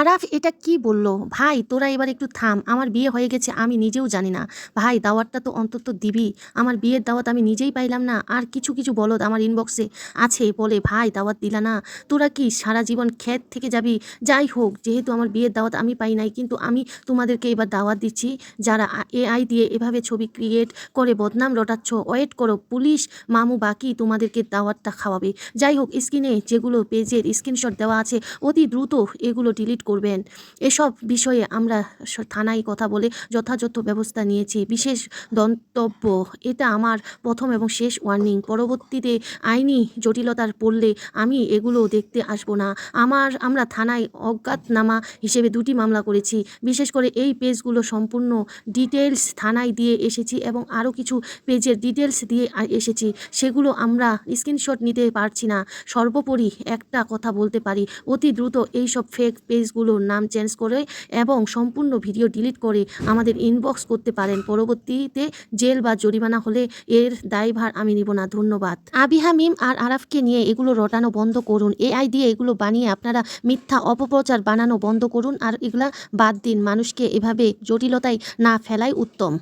আরাফ এটা কি বলল? ভাই, তোরা এবার একটু থাম। আমার বিয়ে হয়ে গেছে, আমি নিজেও জানি না। ভাই, দাওয়াতটা তো অন্তত দিবি। আমার বিয়ের দাওয়াত আমি নিজেই পাইলাম না। আর কিছু কিছু বলদ আমার ইনবক্সে আছে, বলে, ভাই, দাওয়াত দিলা না। তোরা কি সারা জীবন ক্ষেত থেকে যাবি? যাই হোক, যেহেতু আমার বিয়ের দাওয়াত আমি পাই নাই, কিন্তু আমি তোমাদেরকে এবার দাওয়াত দিচ্ছি। যারা এআই দিয়ে এভাবে ছবি ক্রিয়েট করে, বদনাম রটাচ্ছ ওয়েট করো। পুলিশ মামু বাকি তোমাদেরকে দাওয়াতটা খাওয়াবে। যাই হোক, স্ক্রিনে যেগুলো পেজের স্ক্রিনশট দেওয়া আছে, অতি দ্রুত এগুলো ডিলিট করবেন। এসব বিষয়ে আমরা থানায় কথা বলে যথাযথ ব্যবস্থা নিয়েছি। বিশেষ দন্তব্য, এটা আমার প্রথম এবং শেষ ওয়ার্নিং পরবর্তীতে আইনি জটিলতার পড়লে আমি এগুলো দেখতে আসব না। আমার, আমরা থানায় অজ্ঞাতনামা হিসেবে দুটি মামলা করেছি। বিশেষ করে এই পেজগুলো সম্পূর্ণ ডিটেলস থানায় দিয়ে এসেছি এবং আরও কিছু পেজের ডিটেলস দিয়ে এসেছি। সেগুলো আমরা স্ক্রিনশট নিতে পারছি না। সর্বোপরি একটা কথা বলতে পারি। অতি দ্রুত এই সব ফেক পেজগুলোর নাম চেঞ্জ করে এবং সম্পূর্ণ ভিডিও ডিলিট করে আমাদের ইনবক্স করতে পারেন। পরবর্তীতে জেল বা জরিমানা হলে এর দায়ভার আমি নিব না। ধন্যবাদ। আবিহা মিম আর আরাফকে নিয়ে এগুলো রটানো বন্ধ করুন। এআই দিয়ে এগুলো বানিয়ে আপনারা মিথ্যা অপপ্রচার বানানো বন্ধ করুন। আর এগুলা বাদ দিন। মানুষকে এভাবে জটিলতায় না ফেলাই উত্তম।